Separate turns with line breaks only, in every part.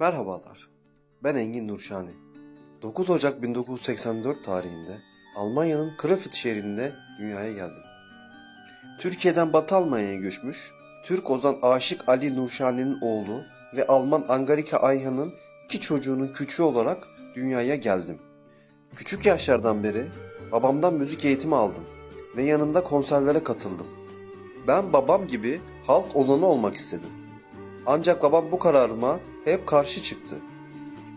Merhabalar, ben Engin Nurşani. 9 Ocak 1984 tarihinde Almanya'nın Krefeld şehrinde dünyaya geldim. Türkiye'den Batı Almanya'ya göçmüş, Türk ozan Aşık Ali Nurşani'nin oğlu ve Alman Angarika Ayhan'ın iki çocuğunun küçüğü olarak dünyaya geldim. Küçük yaşlardan beri babamdan müzik eğitimi aldım ve yanında konserlere katıldım. Ben babam gibi halk ozanı olmak istedim. Ancak babam bu kararıma hep karşı çıktı.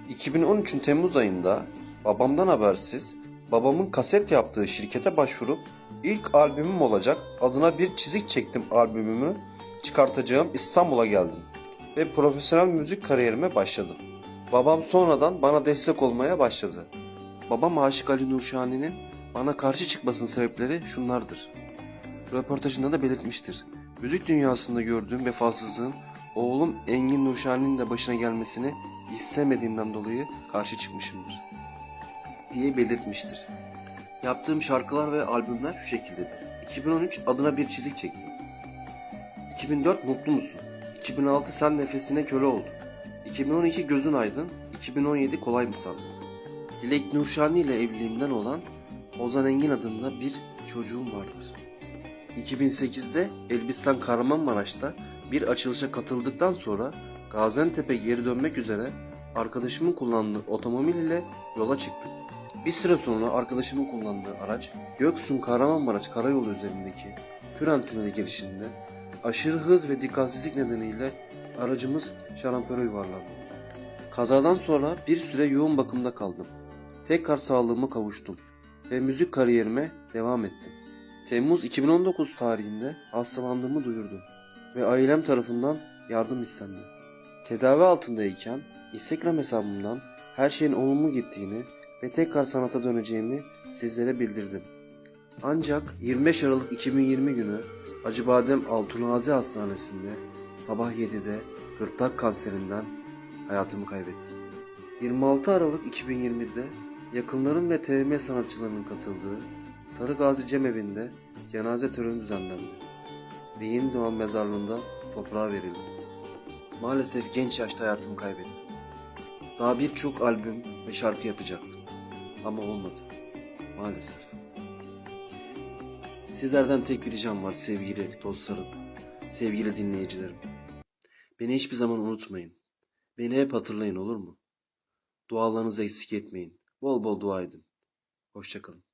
2013'ün Temmuz ayında babamdan habersiz babamın kaset yaptığı şirkete başvurup ilk albümüm olacak adına bir çizik çektim albümümü çıkartacağım İstanbul'a geldim ve profesyonel müzik kariyerime başladım. Babam sonradan bana destek olmaya başladı. Babam Aşık Ali Nurşani'nin bana karşı çıkmasının sebepleri şunlardır. Röportajında da belirtmiştir. Müzik dünyasında gördüğüm vefasızlığın oğlum Engin Nurşani'nin de başına gelmesini istemediğimden dolayı karşı çıkmışımdır. Diye belirtmiştir. Yaptığım şarkılar ve albümler şu şekildedir. 2013 adına bir çizik çektim. 2004 Mutlu Musun? 2006 Sen Nefesine Köle Oldun. 2012 Gözün Aydın. 2017 Kolay mı Sandın? Dilek Nurşani ile evliliğimden olan Ozan Engin adında bir çocuğum vardır. 2008'de Elbistan Kahramanmaraş'ta bir açılışa katıldıktan sonra Gaziantep'e geri dönmek üzere arkadaşımın kullandığı otomobil ile yola çıktık. Bir süre sonra arkadaşımın kullandığı araç Göksun Kahramanmaraş karayolu üzerindeki Püren Tüneli girişinde aşırı hız ve dikkatsizlik nedeniyle aracımız şarampole yuvarlandı. Kazadan sonra bir süre yoğun bakımda kaldım. Tekrar sağlığıma kavuştum ve müzik kariyerime devam ettim. Temmuz 2019 tarihinde hastalandığımı duyurdum ve ailem tarafından yardım istendi. Tedavi altındayken Instagram hesabımdan her şeyin olumlu gittiğini ve tekrar sanata döneceğimi sizlere bildirdim. Ancak 25 Aralık 2020 günü Acıbadem Altunazi Hastanesi'nde sabah 7'de gırtlak kanserinden hayatımı kaybettim. 26 Aralık 2020'de yakınlarım ve TM sanatçılarının katıldığı Sarı Gazi Cemevi'nde cenaze töreni düzenlendi ve Yeni Doğan Mezarlığı'nda toprağa verildi. Maalesef genç yaşta hayatımı kaybettim. Daha birçok albüm ve şarkı yapacaktım. Ama olmadı. Maalesef. Sizlerden tek bir ricam var sevgili dostlarım, sevgili dinleyicilerim. Beni hiçbir zaman unutmayın. Beni hep hatırlayın olur mu? Dualarınızı eksik etmeyin. Bol bol dua edin. Hoşçakalın.